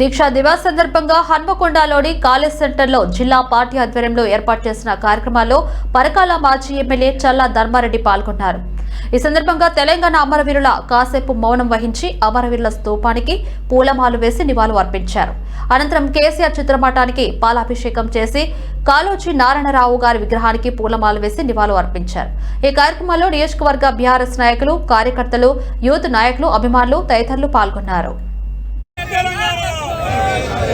దీక్షా దివాస్ సందర్భంగా హన్మకొండలోని కాలేజ్ సెంటర్లో జిల్లా పార్టీ ఆధ్వర్యంలో ఏర్పాటు చేసిన కార్యక్రమాల్లో పరకాల మాజీ ఎమ్మెల్యే చల్లా ధర్మారెడ్డి పాల్గొన్నారు. ఈ సందర్భంగా తెలంగాణ అమరవీరుల కాసేపు మౌనం వహించి అమరవీరుల స్తూపానికి పూలమాలు వేసి నివాళులు అర్పించారు. అనంతరం కేసీఆర్ చిత్రపటానికి పాలాభిషేకం చేసి కాలోచి నారాయణరావు గారి విగ్రహానికి పూలమాలు వేసి నివాళులు అర్పించారు. ఈ కార్యక్రమంలో నియోజకవర్గ బీఆర్ఎస్ నాయకులు కార్యకర్తలు యూత్ నాయకులు అభిమానులు తదితరులు పాల్గొన్నారు అమరవీరులకు జోహార్ తెలంగాణ అమరవీరులకు కేసీఆర్ కేటీఆర్ గారి నాయకత్వం కేసీఆర్ కేటీఆర్ గారి నాయకత్వం జై తెలంగాణ జై తెలంగాణ నాటి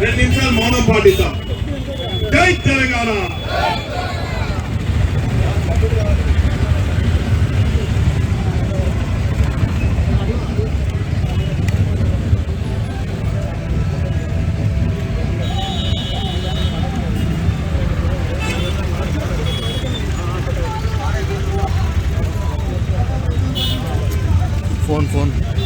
రెండు నిమిషాలు మౌనం పాటిద్దాం జై తెలంగాణ phone phone